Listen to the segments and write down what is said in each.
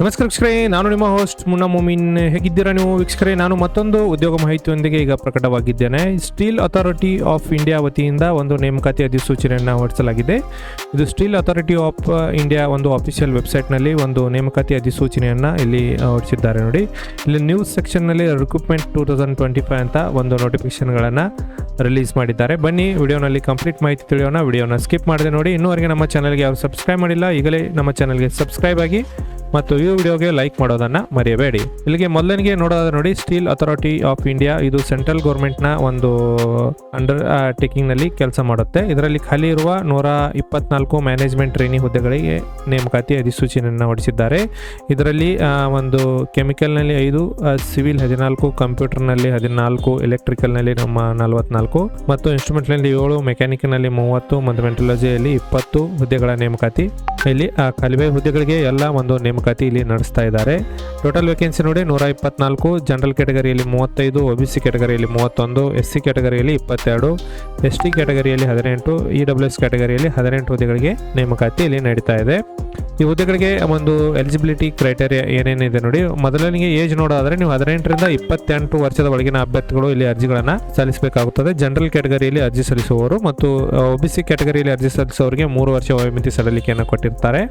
ನಮಸ್ಕಾರ ವೀಕ್ಷಕರೇ, ನಾನು ನಿಮ್ಮ ಹೋಸ್ಟ್ ಮುನ್ನ ಮೊಮಿನ್. ಹೇಗಿದ್ದೀರಾ ನೀವು ವೀಕ್ಷಕರೇ? ನಾನು ಮತ್ತೊಂದು ಉದ್ಯೋಗ ಮಾಹಿತಿಯೊಂದಿಗೆ ಈಗ ಪ್ರಕಟವಾಗಿದ್ದೇನೆ. ಸ್ಟೀಲ್ ಅಥಾರಿಟಿ ಆಫ್ ಇಂಡಿಯಾ ವತಿಯಿಂದ ಒಂದು ನೇಮಕಾತಿ ಅಧಿಸೂಚನೆಯನ್ನು ಹೊರಡಿಸಲಾಗಿದೆ. ಇದು ಸ್ಟೀಲ್ ಅಥಾರಿಟಿ ಆಫ್ ಇಂಡಿಯಾ ಒಂದು ಅಫಿಷಿಯಲ್ ವೆಬ್ಸೈಟ್ನಲ್ಲಿ ಒಂದು ನೇಮಕಾತಿ ಅಧಿಸೂಚನೆಯನ್ನು ಇಲ್ಲಿ ಹೊರಡಿಸಿದ್ದಾರೆ ನೋಡಿ. ಇಲ್ಲಿ news ಸೆಕ್ಷನ್ನಲ್ಲಿ recruitment two thousand twenty five ಅಂತ ಒಂದು ನೋಟಿಫಿಕೇಶನ್ಗಳನ್ನು ರಿಲೀಸ್ ಮಾಡಿದ್ದಾರೆ. ಬನ್ನಿ, ವಿಡಿಯೋನಲ್ಲಿ ಕಂಪ್ಲೀಟ್ ಮಾಹಿತಿ ತಿಳಿಯೋಣ. ವಿಡಿಯೋನ ಸ್ಕಿಪ್ ಮಾಡಿದೆ ನೋಡಿ. ಇನ್ನೂವರೆಗೆ ನಮ್ಮ ಚಾನಲ್ಗೆ ಯಾರು ಸಬ್ಸ್ಕ್ರೈಬ್ ಮಾಡಿಲ್ಲ, ಈಗಲೇ ನಮ್ಮ ಚಾನಲ್ಗೆ ಸಬ್ಸ್ಕ್ರೈಬ್ ಆಗಿ. ಮತ್ತು ಈ ವಿಡಿಯೋಗೆ ಲೈಕ್ ಮಾಡೋದನ್ನ ಮರೆಯಬೇಡಿ. ಇಲ್ಲಿಗೆ ಮೊದಲನಿಗೆ ನೋಡೋದಾದ್ರೆ ನೋಡಿ, ಸ್ಟೀಲ್ ಅಥಾರಿಟಿ ಆಫ್ ಇಂಡಿಯಾ ಇದು ಸೆಂಟ್ರಲ್ ಗೌರ್ಮೆಂಟ್ನ ಒಂದು ಅಂಡರ್ ಟೇಕಿಂಗ್ನಲ್ಲಿ ಕೆಲಸ ಮಾಡುತ್ತೆ. ಇದರಲ್ಲಿ ಖಾಲಿ ಇರುವ ನೂರ ಇಪ್ಪತ್ನಾಲ್ಕು ಮ್ಯಾನೇಜ್ಮೆಂಟ್ ಟ್ರೈನಿ ಹುದ್ದೆಗಳಿಗೆ ನೇಮಕಾತಿ ಅಧಿಸೂಚನೆಯನ್ನು ಹೊರಡಿಸಿದ್ದಾರೆ. ಇದರಲ್ಲಿ ಒಂದು ಒಂದು ಕೆಮಿಕಲ್ನಲ್ಲಿ ಐದು ಸಿವಿಲ್ ಹದಿನಾಲ್ಕು, ಕಂಪ್ಯೂಟರ್ನಲ್ಲಿ ಹದಿನಾಲ್ಕು, ಎಲೆಕ್ಟ್ರಿಕಲ್ನಲ್ಲಿ ನಮ್ಮ ನಲವತ್ನಾಲ್ಕು ಮತ್ತು ಇನ್ಸ್ಟ್ರೂಮೆಂಟ್ನಲ್ಲಿ ಏಳು ಮೆಕ್ಯಾನಿಕ್ನಲ್ಲಿ ಮೂವತ್ತು, ಮತ್ತು ಮೆಂಟಲಜಿಯಲ್ಲಿ ಇಪ್ಪತ್ತು ಹುದ್ದೆಗಳ ನೇಮಕಾತಿ. ಇಲ್ಲಿ ಆ ಕಲಿವೆ ಹುದ್ದೆಗಳಿಗೆ ಎಲ್ಲ ಒಂದು ನೇಮಕಾತಿ ಇಲ್ಲಿ ನಡೆಸ್ತಾ ಇದ್ದಾರೆ. ಟೋಟಲ್ ವೇಕೆನ್ಸಿ ನೋಡಿ ನೂರ ಇಪ್ಪತ್ನಾಲ್ಕು ಜನರಲ್ ಕ್ಯಾಟಗರಿಯಲ್ಲಿ ಮೂವತ್ತೈದು ಒ ಬಿ ಸಿ ಕ್ಯಾಟಗರಿಯಲ್ಲಿ ಮೂವತ್ತೊಂದು ಎಸ್ ಸಿ ಕ್ಯಾಟಗರಿಯಲ್ಲಿ ಇಪ್ಪತ್ತೆರಡು ಎಸ್ ಟಿ ಕ್ಯಾಟಗರಿಯಲ್ಲಿ ಹದಿನೆಂಟು ಇ ಡಬ್ಲ್ಯೂ ಎಸ್ ಕ್ಯಾಟಗರಿಯಲ್ಲಿ ಹದಿನೆಂಟು ಹುದ್ದೆಗಳಿಗೆ ನೇಮಕಾತಿ ಇಲ್ಲಿ ನಡೀತಾ ಇದೆ. ಈ ಹುದ್ದೆಗಳಿಗೆ ಒಂದು ಎಲಿಜಿಬಿಲಿಟಿ ಕ್ರೈಟೇರಿಯಾ ಏನೇನಿದೆ ನೋಡಿ. ಮೊದಲನಿಗೆ ಏಜ್ ನೋಡೋದಾದ್ರೆ ನೀವು ಹದಿನೆಂಟರಿಂದ ಇಪ್ಪತ್ತೆಂಟು ವರ್ಷದ ಒಳಗಿನ ಅಭ್ಯರ್ಥಿಗಳು ಇಲ್ಲಿ ಅರ್ಜಿಗಳನ್ನು ಸಲ್ಲಿಸಬೇಕಾಗುತ್ತದೆ. ಜನರಲ್ ಕ್ಯಾಟಗರಿಯಲ್ಲಿ ಅರ್ಜಿ ಸಲ್ಲಿಸುವವರು ಮತ್ತು ಒ ಬಿ ಸಿ ಕ್ಯಾಟಗರಿಯಲ್ಲಿ ಅರ್ಜಿ ಸಲ್ಲಿಸುವವರಿಗೆ ಮೂರು ವರ್ಷ ವಯೋಮಿತಿ ಸಡಲಿಕೆಯನ್ನು ಕೊಟ್ಟಿರ್ತಾರೆ.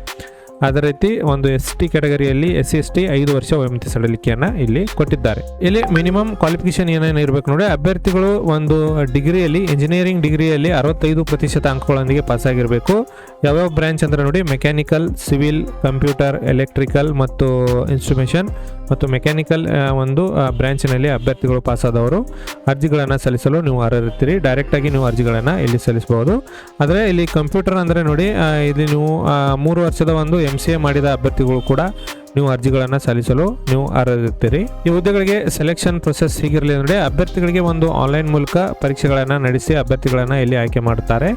ಅದೇ ರೀತಿ ಒಂದು ಎಸ್ ಟಿ ಕ್ಯಾಟಗರಿಯಲ್ಲಿ ಎಸ್ ಸಿ ಎಸ್ ಟಿ ಐದು ವರ್ಷ ವಯೋಮಿತಿ ಸಡಲಿಕೆಯನ್ನು ಇಲ್ಲಿ ಕೊಟ್ಟಿದ್ದಾರೆ. ಇಲ್ಲಿ ಮಿನಿಮಮ್ ಕ್ವಾಲಿಫಿಕೇಶನ್ ಏನೇನು ಇರಬೇಕು ನೋಡಿ ಅಭ್ಯರ್ಥಿಗಳು ಒಂದು ಡಿಗ್ರಿಯಲ್ಲಿ ಇಂಜಿನಿಯರಿಂಗ್ ಡಿಗ್ರಿಯಲ್ಲಿ ಅರವತ್ತೈದು ಪ್ರತಿಶತ ಅಂಕಗಳೊಂದಿಗೆ ಪಾಸ್ ಆಗಿರಬೇಕು. ಯಾವ್ಯಾವ ಬ್ರಾಂಚ್ ಅಂದ್ರೆ ನೋಡಿ ಮೆಕ್ಯಾನಿಕಲ್ ಸಿವಿಲ್ ಕಂಪ್ಯೂಟರ್ ಎಲೆಕ್ಟ್ರಿಕಲ್ ಮತ್ತು ಇನ್ಸ್ಟ್ರುಮೇಷನ್ ಮತ್ತು ಮೆಕ್ಯಾನಿಕಲ್ ಒಂದು ಬ್ರಾಂಚ್ನಲ್ಲಿ ಅಭ್ಯರ್ಥಿಗಳು ಪಾಸ್ ಆದವರು. ಅರ್ಜಿಗಳನ್ನು ಸಲ್ಲಿಸಲು ನೀವು ಅರ್ಹರಿರ್ತೀರಿ. ಡೈರೆಕ್ಟಾಗಿ ನೀವು ಅರ್ಜಿಗಳನ್ನು ಇಲ್ಲಿ ಸಲ್ಲಿಸಬಹುದು. ಆದರೆ ಇಲ್ಲಿ ಕಂಪ್ಯೂಟರ್ ಅಂದರೆ ನೋಡಿ ಇಲ್ಲಿ ನೀವು ಮೂರು ವರ್ಷದ ಒಂದು ಎಂ ಸಿ ಎ ಮಾಡಿದ ಅಭ್ಯರ್ಥಿಗಳು ಕೂಡ ನೀವು ಅರ್ಜಿಗಳನ್ನು ಸಲ್ಲಿಸಲು ನೀವು ಅರ್ಹರಿರ್ತೀರಿ ಈ ಹುದ್ದೆಗಳಿಗೆ ಸೆಲೆಕ್ಷನ್ ಪ್ರೊಸೆಸ್ ಹೀಗಿರಲಿ ಅಂದರೆ ಅಭ್ಯರ್ಥಿಗಳಿಗೆ ಒಂದು ಆನ್ಲೈನ್ ಮೂಲಕ ಪರೀಕ್ಷೆಗಳನ್ನು ನಡೆಸಿ ಅಭ್ಯರ್ಥಿಗಳನ್ನು ಇಲ್ಲಿ ಆಯ್ಕೆ ಮಾಡುತ್ತಾರೆ.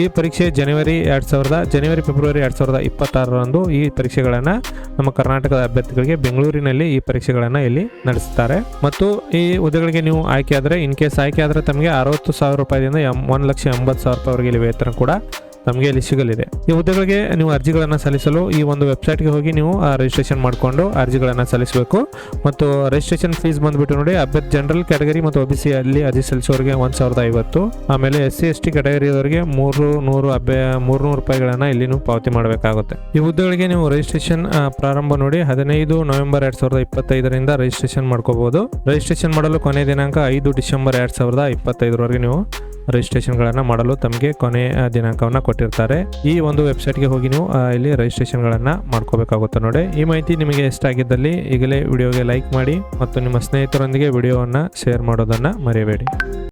ಈ ಪರೀಕ್ಷೆ ಜನವರಿ ಎರಡು ಸಾವಿರದ ಜನವರಿ ಫೆಬ್ರವರಿ ಎರಡು ಸಾವಿರದ ಇಪ್ಪತ್ತಾರರಂದು ಈ ಪರೀಕ್ಷೆಗಳನ್ನು ನಮ್ಮ ಕರ್ನಾಟಕದ ಅಭ್ಯರ್ಥಿಗಳಿಗೆ ಬೆಂಗಳೂರಿನಲ್ಲಿ ಈ ಪರೀಕ್ಷೆಗಳನ್ನು ಇಲ್ಲಿ ನಡೆಸುತ್ತಾರೆ. ಮತ್ತು ಈ ಹುದ್ದೆಗಳಿಗೆ ನೀವು ಆಯ್ಕೆ ಆದರೆ ಇನ್ ಕೇಸ್ ಆಯ್ಕೆ ಆದರೆ ತಮಗೆ ಅರವತ್ತು ಸಾವಿರ ರೂಪಾಯಿದಿಂದ ಎಂ, ಒಂದು ಲಕ್ಷ ಎಂಬತ್ತು ಸಾವಿರ ರೂಪಾಯಿವರೆಗೆ ಇಲ್ಲಿ ವೇತನ ಕೂಡ ತಮಗೆ ಇಲ್ಲಿ ಸಿಗಲಿದೆ. ಈ ಹುದ್ದೆಗಳಿಗೆ ನೀವು ಅರ್ಜಿಗಳನ್ನು ಸಲ್ಲಿಸಲು ಈ ಒಂದು ವೆಬ್ಸೈಟ್ಗೆ ಹೋಗಿ ನೀವು ರಿಜಿಸ್ಟ್ರೇಷನ್ ಮಾಡಿಕೊಂಡು ಅರ್ಜಿಗಳನ್ನು ಸಲ್ಲಿಸಬೇಕು. ಮತ್ತು ರಿಜಿಸ್ಟ್ರೇಷನ್ ಫೀಸ್ ಬಂದುಬಿಟ್ಟು ನೋಡಿ, ಅಭ್ಯರ್ಥಿ ಜನರಲ್ ಕ್ಯಾಟಗರಿ ಮತ್ತು ಒ ಬಿ ಸಿ ಅಲ್ಲಿ ಅರ್ಜಿ ಸಲ್ಲಿಸೋರಿಗೆ ಒಂದು ಸಾವಿರದ ಐವತ್ತು. ಆಮೇಲೆ ಎಸ್ ಸಿ ಎಸ್ ಟಿ ಕ್ಯಾಟಗರಿಯವರಿಗೆ ಮೂರು ನೂರು ಅಭ್ಯ, ಮೂರ್ನೂರು ರೂಪಾಯಿಗಳನ್ನು ಇಲ್ಲಿ ಪಾವತಿ ಮಾಡಬೇಕಾಗುತ್ತೆ. ಈ ಹುದ್ದೆಗಳಿಗೆ ನೀವು ರಿಜಿಸ್ಟ್ರೇಷನ್ ಪ್ರಾರಂಭ ನೋಡಿ, ಹದಿನೈದು ನವೆಂಬರ್ ಎರಡು ಸಾವಿರದ ಇಪ್ಪತ್ತೈದರಿಂದ ರಿಜಿಸ್ಟ್ರೇಷನ್ ಮಾಡ್ಕೋಬಹುದು ರಿಜಿಸ್ಟ್ರೇಷನ್ ಮಾಡಲು ಕೊನೆ ದಿನಾಂಕ ಐದು ಡಿಸೆಂಬರ್ ಎರಡು ಸಾವಿರದ ಇಪ್ಪತ್ತೈದರವರೆಗೆ ನೀವು ರಿಜಿಸ್ಟ್ರೇಷನ್ಗಳನ್ನು ಮಾಡಲು ತಮಗೆ ಕೊನೆ ದಿನಾಂಕವನ್ನು ಕೊಟ್ಟಿರ್ತಾರೆ. ಈ ಒಂದು ವೆಬ್ಸೈಟ್ಗೆ ಹೋಗಿ ನೀವು ಇಲ್ಲಿ ರಿಜಿಸ್ಟ್ರೇಷನ್ಗಳನ್ನು ಮಾಡ್ಕೋಬೇಕಾಗುತ್ತೆ ನೋಡಿ. ಈ ಮಾಹಿತಿ ನಿಮಗೆ ಇಷ್ಟ ಆಗಿದ್ದಲ್ಲಿ ಈಗಲೇ ವಿಡಿಯೋಗೆ ಲೈಕ್ ಮಾಡಿ ಮತ್ತು ನಿಮ್ಮ ಸ್ನೇಹಿತರೊಂದಿಗೆ ವಿಡಿಯೋವನ್ನು ಶೇರ್ ಮಾಡೋದನ್ನು ಮರೆಯಬೇಡಿ